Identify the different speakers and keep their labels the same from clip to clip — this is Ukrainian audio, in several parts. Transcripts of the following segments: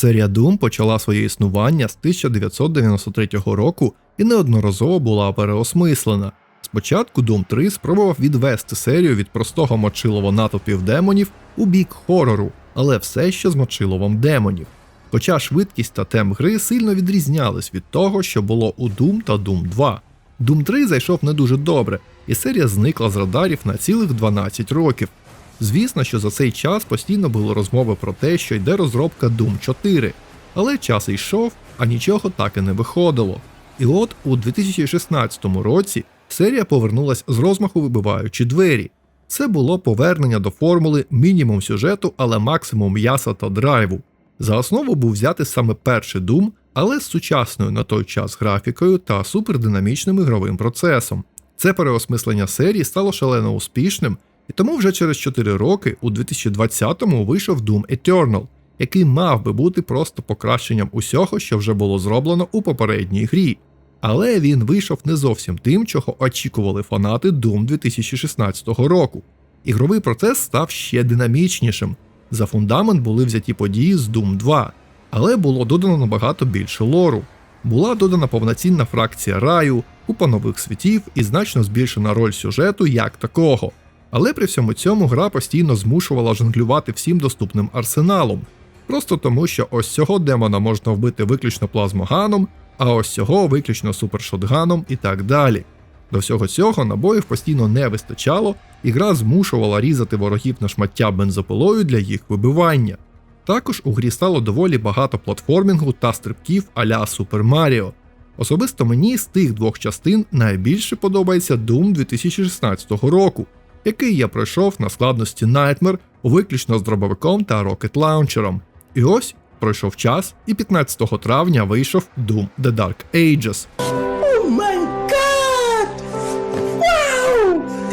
Speaker 1: Серія Doom почала своє існування з 1993 року і неодноразово була переосмислена. Спочатку Doom 3 спробував відвести серію від простого мочилово натовпів демонів у бік хорору, але все ще з мочиловом демонів. Хоча швидкість та темп гри сильно відрізнялись від того, що було у Doom та Doom 2. Doom 3 зайшов не дуже добре, і серія зникла з радарів на цілих 12 років. Звісно, що за цей час постійно були розмови про те, що йде розробка Doom 4, але час йшов, а нічого так і не виходило. І от у 2016 році серія повернулась з розмаху вибиваючи двері. Це було повернення до формули мінімум сюжету, але максимум м'яса та драйву. За основу був взяти саме перший Doom, але з сучасною на той час графікою та супердинамічним ігровим процесом. Це переосмислення серії стало шалено успішним, і тому вже через 4 роки, у 2020-му, вийшов Doom Eternal, який мав би бути просто покращенням усього, що вже було зроблено у попередній грі. Але він вийшов не зовсім тим, чого очікували фанати Doom 2016 року. Ігровий процес став ще динамічнішим. За фундамент були взяті події з Doom 2, але було додано набагато більше лору. Була додана повноцінна фракція раю, купа нових світів і значно збільшена роль сюжету як такого. Але при всьому цьому гра постійно змушувала жонглювати всім доступним арсеналом. Просто тому, що ось цього демона можна вбити виключно плазмоганом, а ось цього виключно супершотганом і так далі. До всього цього набоїв постійно не вистачало, і гра змушувала різати ворогів на шмаття бензопилою для їх вибивання. Також у грі стало доволі багато платформінгу та стрибків а-ля Super Mario. Особисто мені з тих двох частин найбільше подобається Doom 2016 року, який я пройшов на складності Nightmare виключно з дробовиком та Rocket Launcher. І ось пройшов час, і 15 травня вийшов Doom The Dark Ages.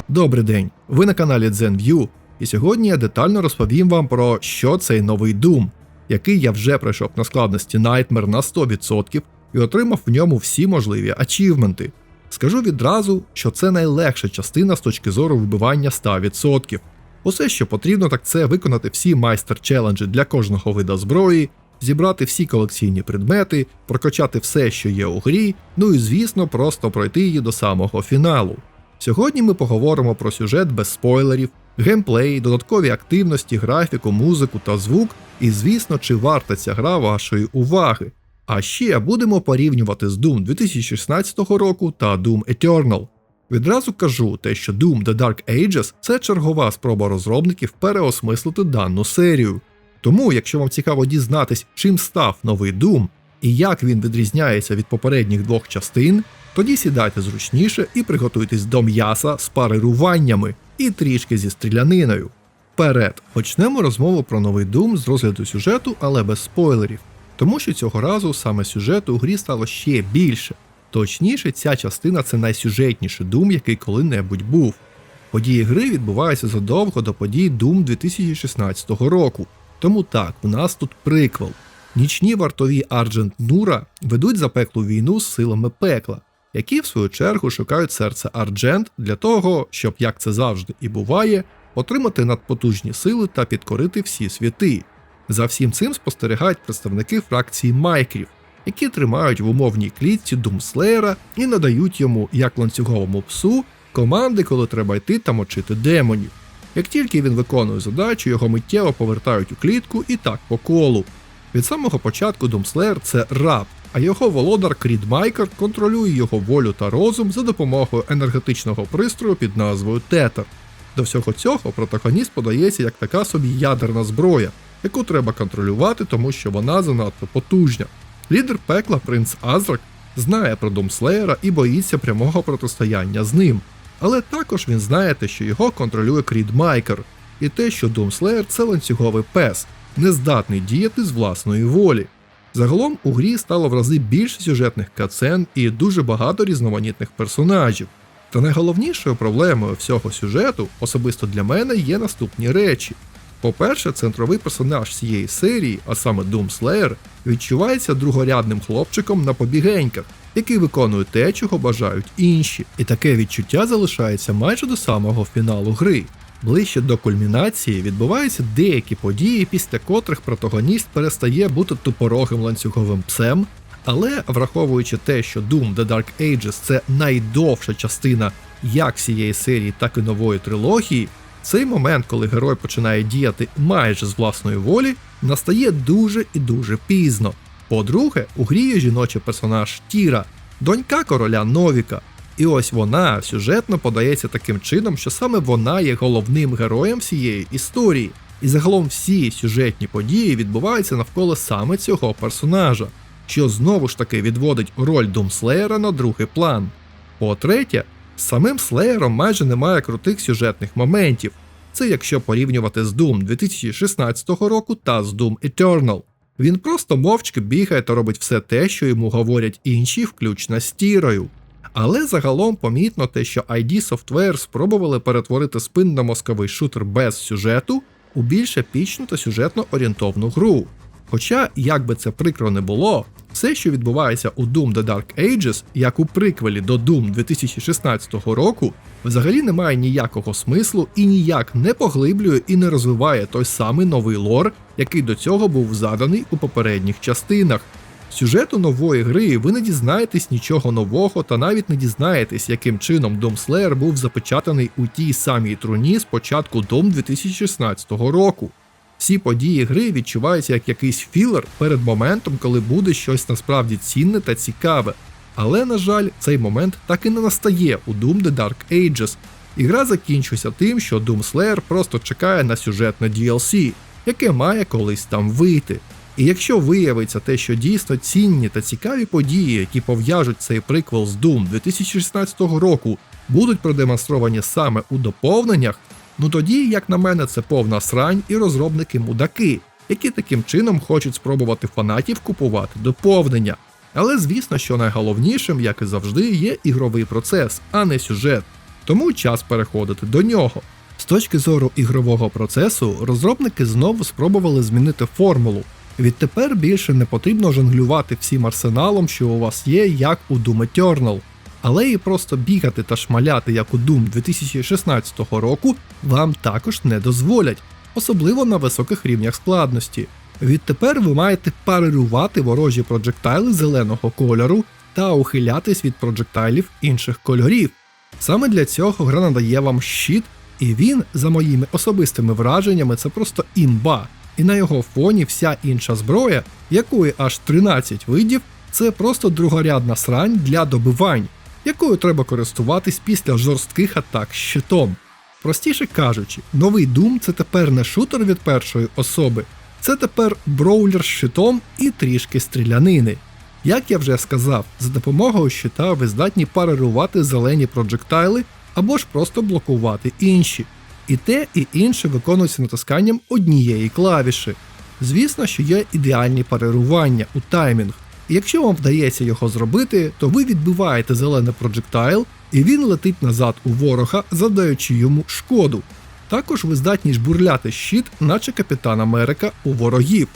Speaker 1: Добрий день! Ви на каналі ZenView, і сьогодні я детально розповім вам про що цей новий Doom, який я вже пройшов на складності Nightmare на 100% і отримав в ньому всі можливі ачівменти. Скажу відразу, що це найлегша частина з точки зору вибивання 100%. Усе, що потрібно, так це виконати всі майстер челенджі для кожного вида зброї, зібрати всі колекційні предмети, прокачати все, що є у грі, ну і звісно, просто пройти її до самого фіналу. Сьогодні ми поговоримо про сюжет без спойлерів, геймплей, додаткові активності, графіку, музику та звук, і звісно, чи варта ця гра вашої уваги. А ще будемо порівнювати з Doom 2016 року та Doom Eternal. Відразу кажу те, що Doom The Dark Ages це чергова спроба розробників переосмислити дану серію. Тому, якщо вам цікаво дізнатись, чим став новий Doom і як він відрізняється від попередніх двох частин, тоді сідайте зручніше і приготуйтесь до м'яса з парируваннями і трішки зі стріляниною. Вперед, почнемо розмову про новий Doom з розгляду сюжету, але без спойлерів, тому що цього разу саме сюжету у грі стало ще більше. Точніше, ця частина це найсюжетніший Doom, який коли-небудь був. Події гри відбуваються задовго до подій Doom 2016 року. Тому так, у нас тут приквел. Нічні вартові Арджент Нура ведуть запеклу війну з силами пекла, які в свою чергу шукають серце Арджент для того, щоб, як це завжди і буває, отримати надпотужні сили та підкорити всі світи. За всім цим спостерігають представники фракції Майкрів, які тримають в умовній клітці Думслеєра і надають йому, як ланцюговому псу, команди, коли треба йти та мочити демонів. Як тільки він виконує задачу, його миттєво повертають у клітку і так по колу. Від самого початку Думслеєр це раб, а його володар Крід Майкер контролює його волю та розум за допомогою енергетичного пристрою під назвою Тетер. До всього цього протагоніст подається як така собі ядерна зброя, яку треба контролювати, тому що вона занадто потужна. Лідер пекла принц Азрак знає про Думслеєра і боїться прямого протистояння з ним. Але також він знає те, що його контролює Крід Майкер, і те, що Думслеєр це ланцюговий пес, не здатний діяти з власної волі. Загалом у грі стало в рази більше сюжетних кацен і дуже багато різноманітних персонажів. Та найголовнішою проблемою всього сюжету, особисто для мене, є наступні речі. По-перше, центровий персонаж цієї серії, а саме Doom Slayer, відчувається другорядним хлопчиком на побігеньках, який виконує те, чого бажають інші, і таке відчуття залишається майже до самого фіналу гри. Ближче до кульмінації відбуваються деякі події, після котрих протагоніст перестає бути тупорогим ланцюговим псем, але враховуючи те, що Doom The Dark Ages це найдовша частина як всієї серії, так і нової трилогії, цей момент, коли герой починає діяти майже з власної волі, настає дуже і дуже пізно. По-друге, у грі є жіночий персонаж Тіра, донька короля Новіка. І ось вона сюжетно подається таким чином, що саме вона є головним героєм всієї історії. І загалом всі сюжетні події відбуваються навколо саме цього персонажа, що знову ж таки відводить роль Думслеєра на другий план. По-третє, самим Слеєром майже немає крутих сюжетних моментів. Це якщо порівнювати з Doom 2016 року та з Doom Eternal. Він просто мовчки бігає та робить все те, що йому говорять інші, включно з тірою. Але загалом помітно те, що ID Software спробували перетворити спинно-мозковий шутер без сюжету у більш епічну та сюжетно орієнтовну гру. Хоча, як би це прикро не було, все, що відбувається у Doom The Dark Ages, як у приквелі до Doom 2016 року, взагалі не має ніякого смислу і ніяк не поглиблює і не розвиває той самий новий лор, який до цього був заданий у попередніх частинах. Сюжету нової гри ви не дізнаєтесь нічого нового та навіть не дізнаєтесь, яким чином Doom Slayer був запечатаний у тій самій труні з початку Doom 2016 року. Всі події гри відчуваються як якийсь філер перед моментом, коли буде щось насправді цінне та цікаве. Але, на жаль, цей момент так і не настає у Doom The Dark Ages, і гра закінчується тим, що Doom Slayer просто чекає на сюжетне DLC, яке має колись там вийти. І якщо виявиться те, що дійсно цінні та цікаві події, які пов'яжуть цей приквел з Doom 2016 року, будуть продемонстровані саме у доповненнях, ну тоді, як на мене, це повна срань і розробники мудаки, які таким чином хочуть спробувати фанатів купувати доповнення. Але звісно, що найголовнішим, як і завжди, є ігровий процес, а не сюжет. Тому час переходити до нього. З точки зору ігрового процесу, розробники знову спробували змінити формулу. Відтепер більше не потрібно жонглювати всім арсеналом, що у вас є, як у Doom Eternal. Але і просто бігати та шмаляти, як у Doom 2016 року, вам також не дозволять, особливо на високих рівнях складності. Відтепер ви маєте парирувати ворожі проджектайли зеленого кольору та ухилятись від проджектайлів інших кольорів. Саме для цього гра надає вам щит, і він, за моїми особистими враженнями, це просто імба. І на його фоні вся інша зброя, якої аж 13 видів, це просто другорядна срань для добивань, якою треба користуватись після жорстких атак щитом. Простіше кажучи, новий Doom це тепер не шутер від першої особи, це тепер броулер з щитом і трішки стрілянини. Як я вже сказав, за допомогою щита ви здатні парирувати зелені проджектайли або ж просто блокувати інші. І те, і інше виконується натисканням однієї клавіші. Звісно, що є ідеальні парирування у таймінг. Якщо вам вдається його зробити, то ви відбиваєте зелений проджектайл, і він летить назад у ворога, завдаючи йому шкоду. Також ви здатні жбурляти щит, наче Капітан Америка у ворогів.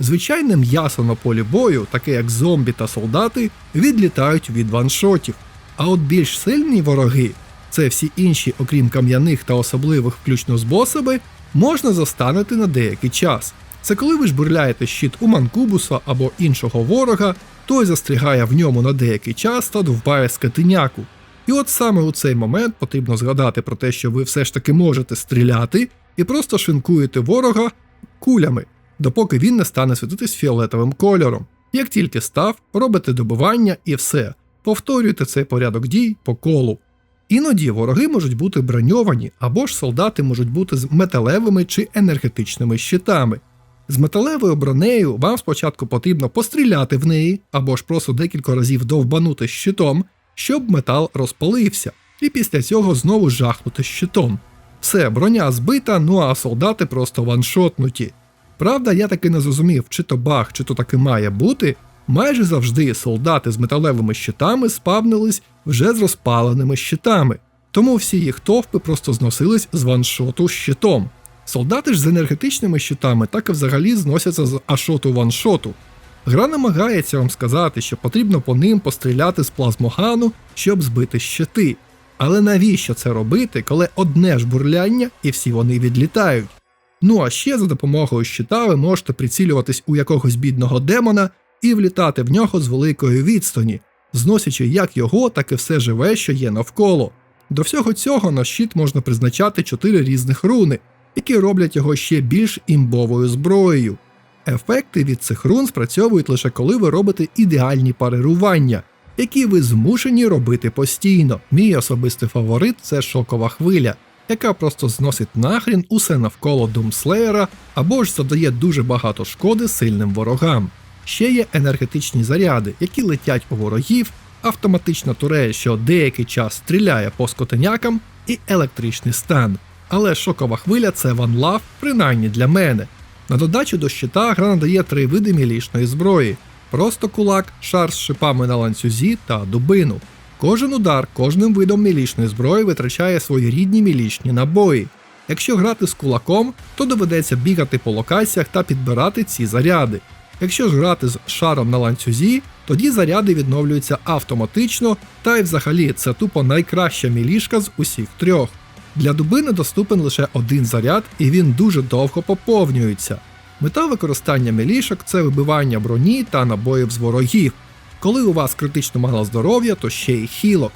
Speaker 1: Звичайне м'ясо на полі бою, таке як зомбі та солдати, відлітають від ваншотів. А от більш сильні вороги, це всі інші, окрім кам'яних та особливих, включно з босами, можна застанути на деякий час. Це коли ви жбурляєте щит у манкубуса або іншого ворога, той застрягає в ньому на деякий час та довбає скотиняку. І от саме у цей момент потрібно згадати про те, що ви все ж таки можете стріляти і просто шинкуєте ворога кулями, допоки він не стане світитись фіолетовим кольором. Як тільки став, робите добивання і все. Повторюйте цей порядок дій по колу. Іноді вороги можуть бути броньовані, або ж солдати можуть бути з металевими чи енергетичними щитами. З металевою бронею вам спочатку потрібно постріляти в неї, або ж просто декілька разів довбанути щитом, щоб метал розпалився, і після цього знову жахнути щитом. Все, броня збита, ну а солдати просто ваншотнуті. Правда, я таки не зрозумів, чи то баг, чи то таки має бути. Майже завжди солдати з металевими щитами спавнились вже з розпаленими щитами, тому всі їх товпи просто зносились з ваншоту щитом. Солдати ж з енергетичними щитами так і взагалі зносяться з ашоту ваншоту. Гра намагається вам сказати, що потрібно по ним постріляти з плазмогану, щоб збити щити. Але навіщо це робити, коли одне ж бурляння і всі вони відлітають? Ну а ще за допомогою щита ви можете прицілюватись у якогось бідного демона і влітати в нього з великої відстані, зносячи як його, так і все живе, що є навколо. До всього цього на щит можна призначати 4 різних руни, які роблять його ще більш імбовою зброєю. Ефекти від цих рун спрацьовують лише коли ви робите ідеальні парирування, які ви змушені робити постійно. Мій особистий фаворит це шокова хвиля, яка просто зносить нахрін усе навколо Думслеєра або ж завдає дуже багато шкоди сильним ворогам. Ще є енергетичні заряди, які летять у ворогів, автоматична турель, що деякий час стріляє по скотенякам, і електричний стан. Але шокова хвиля це ванлав, принаймні для мене. На додачу до щита гра надає три види мілішної зброї: просто кулак, шар з шипами на ланцюзі та дубину. Кожен удар кожним видом мілішної зброї витрачає свої рідні мілічні набої. Якщо грати з кулаком, то доведеться бігати по локаціях та підбирати ці заряди. Якщо ж грати з шаром на ланцюзі, тоді заряди відновлюються автоматично, та й взагалі це тупо найкраща мілішка з усіх трьох. Для дубини доступен лише один заряд, і він дуже довго поповнюється. Мета використання мілішок це вибивання броні та набоїв з ворогів. Коли у вас критично мало здоров'я, то ще й хілок.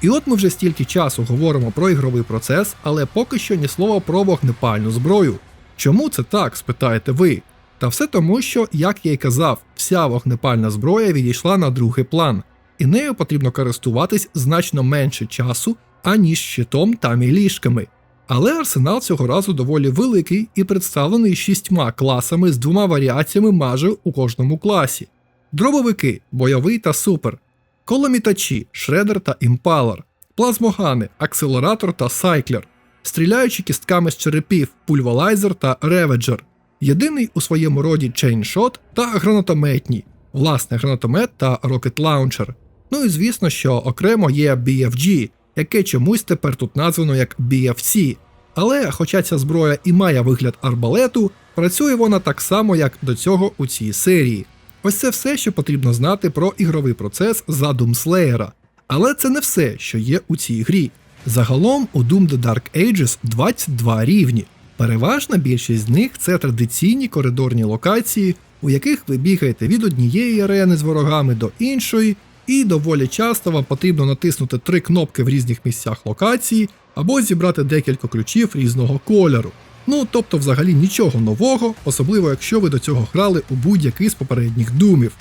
Speaker 1: І от ми вже стільки часу говоримо про ігровий процес, але поки що ні слова про вогнепальну зброю. Чому це так, спитаєте ви? Та все тому, що, як я й казав, вся вогнепальна зброя відійшла на другий план, і нею потрібно користуватись значно менше часу, аніж щитом та мілішками. Але арсенал цього разу доволі великий і представлений шістьма класами з двома варіаціями майже у кожному класі: дробовики, бойовий та супер, коломітачі, шредер та імпалер, плазмогани, акселератор та сайклер, стріляючі кістками з черепів, пульвалайзер та реведжер, єдиний у своєму роді чейншот та гранатометні, власне гранатомет та Launcher. Ну і звісно, що окремо є BFG, яке чомусь тепер тут названо як BFC. Але, хоча ця зброя і має вигляд арбалету, працює вона так само, як до цього у цій серії. Ось це все, що потрібно знати про ігровий процес за Doomslayer. Але це не все, що є у цій грі. Загалом у Doom The Dark Ages 22 рівні. Переважна більшість з них це традиційні коридорні локації, у яких ви бігаєте від однієї арени з ворогами до іншої, і доволі часто вам потрібно натиснути три кнопки в різних місцях локації або зібрати декілька ключів різного кольору. Ну тобто, взагалі нічого нового, особливо якщо ви до цього грали у будь-який з попередніх думів.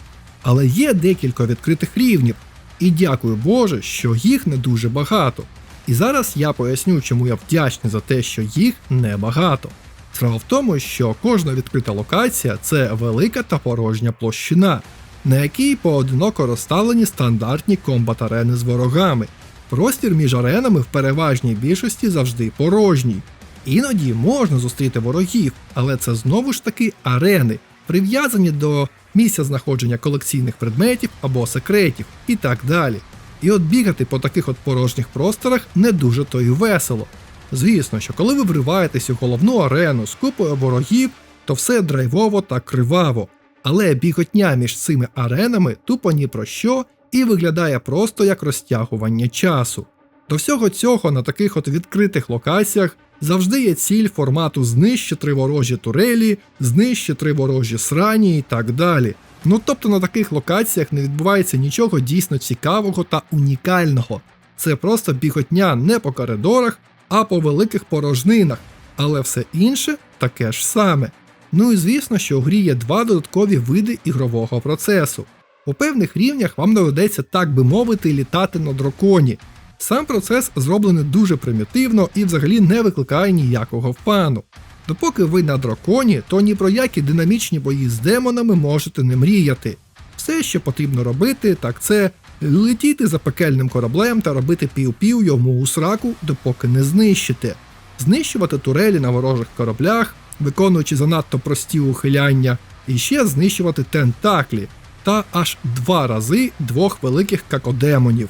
Speaker 1: Але є декілька відкритих рівнів, і дякую Боже, що їх не дуже багато. І зараз я поясню, чому я вдячний за те, що їх небагато. Справа в тому, що кожна відкрита локація це велика та порожня площина, на якій поодиноко розставлені стандартні комбат-арени з ворогами. Простір між аренами в переважній більшості завжди порожній. Іноді можна зустріти ворогів, але це знову ж таки арени, прив'язані до місця знаходження колекційних предметів або секретів і так далі. І от бігати по таких от порожніх просторах не дуже то й весело. Звісно, що коли ви вриваєтесь у головну арену з купою ворогів, то все драйвово та криваво. Але біготня між цими аренами тупо ні про що і виглядає просто як розтягування часу. До всього цього на таких от відкритих локаціях завжди є ціль формату знищити ворожі турелі, знищити ворожі срані і так далі. Ну тобто на таких локаціях не відбувається нічого дійсно цікавого та унікального. Це просто біготня не по коридорах, а по великих порожнинах, але все інше таке ж саме. Ну і звісно, що у грі є два додаткові види ігрового процесу. У певних рівнях вам доведеться, так би мовити, літати на драконі. Сам процес зроблений дуже примітивно і взагалі не викликає ніякого фану. Допоки ви на драконі, то ні про які динамічні бої з демонами можете не мріяти. Все, що потрібно робити, так це летіти за пекельним кораблем та робити пів-пів йому у сраку, допоки не знищите, знищувати турелі на ворожих кораблях, виконуючи занадто прості ухиляння, і ще знищувати тентаклі та аж два рази двох великих какодемонів.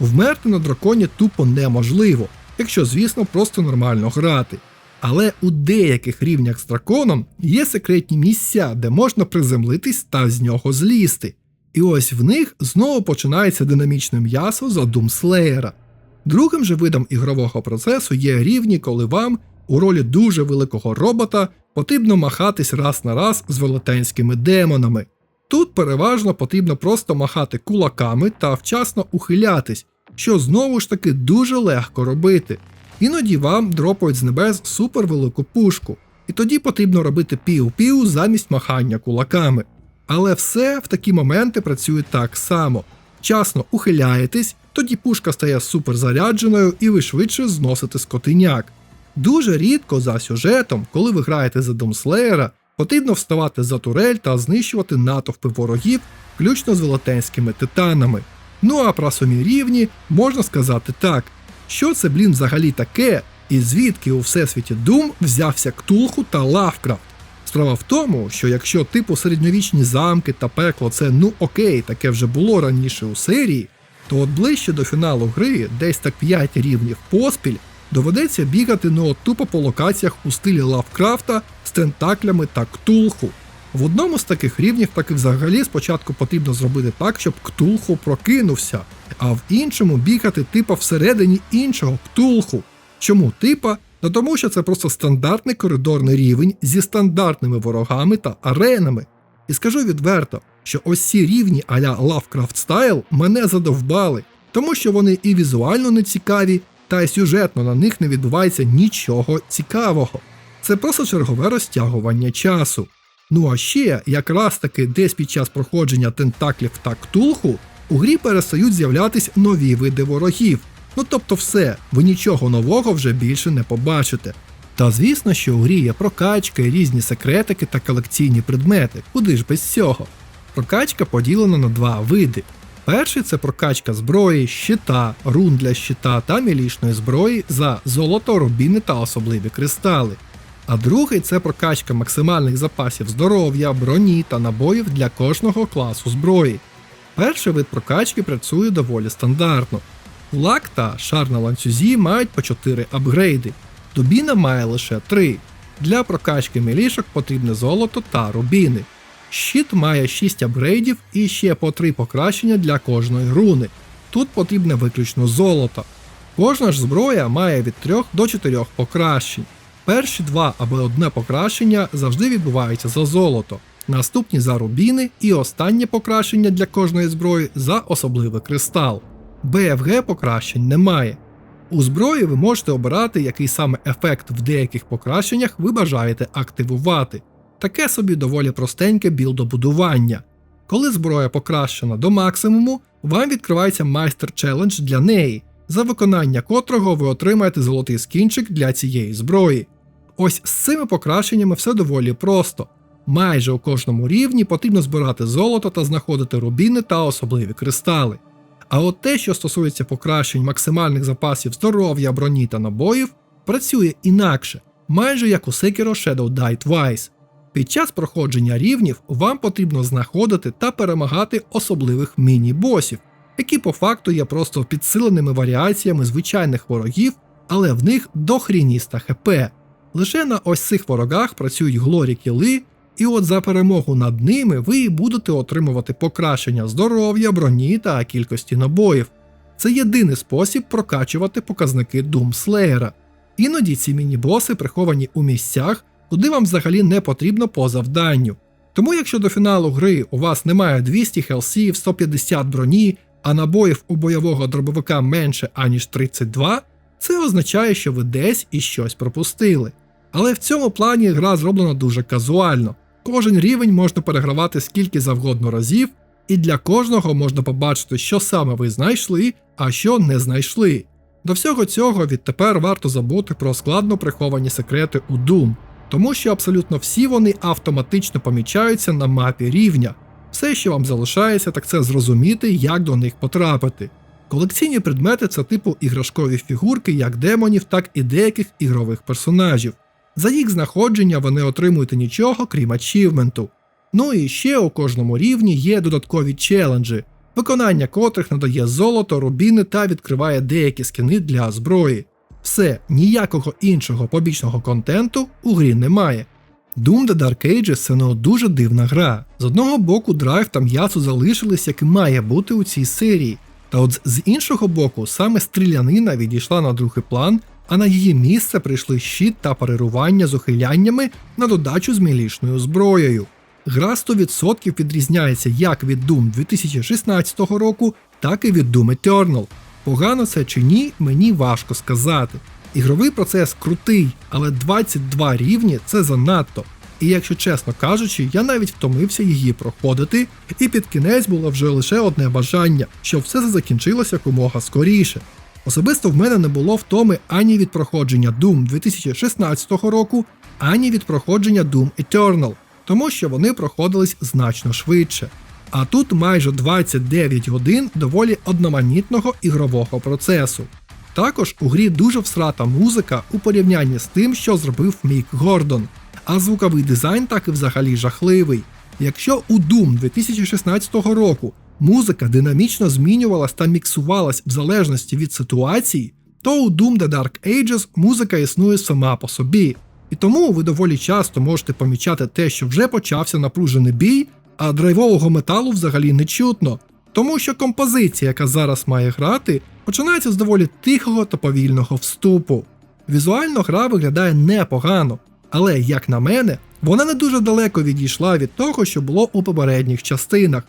Speaker 1: Вмерти на драконі тупо неможливо, якщо, звісно, просто нормально грати. Але у деяких рівнях з драконом є секретні місця, де можна приземлитись та з нього злізти. І ось в них знову починається динамічне м'ясо за Думслеєра. Другим же видом ігрового процесу є рівні, коли вам у ролі дуже великого робота потрібно махатись раз на раз з велетенськими демонами. Тут переважно потрібно просто махати кулаками та вчасно ухилятись, що знову ж таки дуже легко робити. Іноді вам дропають з небес супервелику пушку, і тоді потрібно робити пів-пів замість махання кулаками. Але все в такі моменти працює так само. Вчасно ухиляєтесь, тоді пушка стає суперзарядженою і ви швидше зносите скотиняк. Дуже рідко за сюжетом, коли ви граєте за Домслеєра, потрібно вставати за турель та знищувати натовпи ворогів, включно з велетенськими титанами. Ну а про самі рівні можна сказати так: що це, блін, взагалі таке, і звідки у всесвіті Doom взявся Ктулху та Лавкрафт. Справа в тому, що якщо типу середньовічні замки та пекло це ну окей, таке вже було раніше у серії, то от ближче до фіналу гри, десь так 5 рівнів поспіль, доведеться бігати ну от тупо по локаціях у стилі Лавкрафта з тентаклями та ктулху. В одному з таких рівнів таки взагалі спочатку потрібно зробити так, щоб ктулху прокинувся, а в іншому бігати типа всередині іншого ктулху. Чому типа? Ну тому що це просто стандартний коридорний рівень зі стандартними ворогами та аренами. І скажу відверто, що ось ці рівні а-ля Lovecraft Style мене задовбали, тому що вони і візуально не цікаві, та й сюжетно на них не відбувається нічого цікавого. Це просто чергове розтягування часу. Ну а ще, якраз таки десь під час проходження тентаклів та ктулху, у грі перестають з'являтись нові види ворогів. Ну тобто все, ви нічого нового вже більше не побачите. Та звісно, що у грі є прокачка, і різні секретики та колекційні предмети, куди ж без цього. Прокачка поділена на два види. Перший це прокачка зброї, щита, рун для щита та мілішної зброї за золото, рубіни та особливі кристали. А другий це прокачка максимальних запасів здоров'я, броні та набоїв для кожного класу зброї. Перший вид прокачки працює доволі стандартно. Кулак та шар на ланцюзі мають по 4 апгрейди, дубіна має лише 3. Для прокачки мілішок потрібне золото та рубіни. Щит має 6 апгрейдів і ще по 3 покращення для кожної руни. Тут потрібне виключно золото. Кожна ж зброя має від 3 до 4 покращень. Перші два або одне покращення завжди відбуваються за золото, наступні за рубіни і останнє покращення для кожної зброї за особливий кристал. БФГ покращень немає. У зброї ви можете обирати, який саме ефект в деяких покращеннях ви бажаєте активувати. Таке собі доволі простеньке білдобудування. Коли зброя покращена до максимуму, вам відкривається майстер челендж для неї, за виконання котрого ви отримаєте золотий скінчик для цієї зброї. Ось з цими покращеннями все доволі просто. Майже у кожному рівні потрібно збирати золото та знаходити рубіни та особливі кристали. А от те, що стосується покращень максимальних запасів здоров'я, броні та набоїв, працює інакше, майже як у Sekiro Shadow Die Twice. Під час проходження рівнів вам потрібно знаходити та перемагати особливих міні-босів, які по факту є просто підсиленими варіаціями звичайних ворогів, але в них дохрініста ХП. Лише на ось цих ворогах працюють глорі кіли, і от за перемогу над ними ви і будете отримувати покращення здоров'я, броні та кількості набоїв. Це єдиний спосіб прокачувати показники Doomslayer. Іноді ці міні-боси приховані у місцях, куди вам взагалі не потрібно по завданню. Тому якщо до фіналу гри у вас немає 200 хелсів, 150 броні, а набоїв у бойового дробовика менше аніж 32, це означає, що ви десь і щось пропустили. Але в цьому плані гра зроблена дуже казуально. Кожен рівень можна перегравати скільки завгодно разів, і для кожного можна побачити, що саме ви знайшли, а що не знайшли. До всього цього відтепер варто забути про складно приховані секрети у Doom, тому що абсолютно всі вони автоматично помічаються на мапі рівня. Все, що вам залишається, так це зрозуміти, як до них потрапити. Колекційні предмети це типу іграшкові фігурки як демонів, так і деяких ігрових персонажів. За їх знаходження ви не отримуєте нічого, крім ачівменту. Ну і ще у кожному рівні є додаткові челенджі, виконання котрих надає золото, рубіни та відкриває деякі скини для зброї. Все, ніякого іншого побічного контенту у грі немає. Doom The Dark Ages це ну, дуже дивна гра. З одного боку, драйв та м'ясо залишились, як і має бути у цій серії. Та от з іншого боку, саме стрілянина відійшла на другий план, а на її місце прийшли щит та парирування з ухиляннями на додачу з мілішною зброєю. Гра 100% відрізняється як від Doom 2016 року, так і від Doom Eternal. Погано це чи ні, мені важко сказати. Ігровий процес крутий, але 22 рівні це занадто. І якщо чесно кажучи, я навіть втомився її проходити, і під кінець було вже лише одне бажання, щоб все це закінчилося якомога скоріше. Особисто в мене не було втоми ані від проходження Doom 2016 року, ані від проходження Doom Eternal, тому що вони проходились значно швидше. А тут майже 29 годин доволі одноманітного ігрового процесу. Також у грі дуже всрата музика у порівнянні з тим, що зробив Мік Гордон, а звуковий дизайн так і взагалі жахливий. Якщо у Doom 2016 року музика динамічно змінювалась та міксувалась в залежності від ситуації, то у Doom The Dark Ages музика існує сама по собі. І тому ви доволі часто можете помічати те, що вже почався напружений бій, а драйвового металу взагалі не чутно. Тому що композиція, яка зараз має грати, починається з доволі тихого та повільного вступу. Візуально гра виглядає непогано, але, як на мене, вона не дуже далеко відійшла від того, що було у попередніх частинах.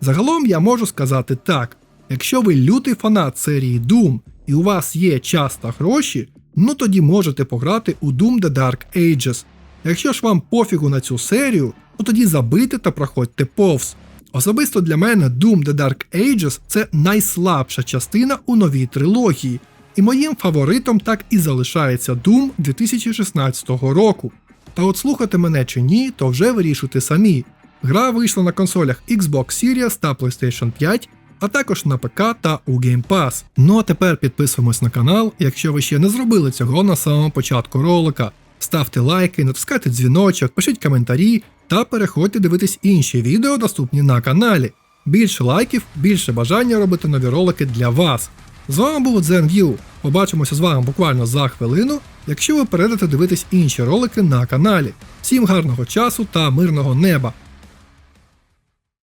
Speaker 1: Загалом я можу сказати так: якщо ви лютий фанат серії Doom і у вас є час та гроші, ну тоді можете пограти у Doom The Dark Ages. Якщо ж вам пофігу на цю серію, ну тоді забийте та проходьте повз. Особисто для мене Doom The Dark Ages це найслабша частина у новій трилогії, і моїм фаворитом так і залишається Doom 2016 року. Та от слухати мене чи ні, то вже вирішуйте самі. Гра вийшла на консолях Xbox Series та PlayStation 5, а також на ПК та у Game Pass. Ну а тепер підписуємось на канал, якщо ви ще не зробили цього на самому початку ролика. Ставте лайки, натискайте дзвіночок, пишіть коментарі та переходьте дивитись інші відео, доступні на каналі. Більше лайків, більше бажання робити нові ролики для вас. З вами був ZenView. Побачимося з вами буквально за хвилину, якщо ви перейдете дивитись інші ролики на каналі. Всім гарного часу та мирного неба!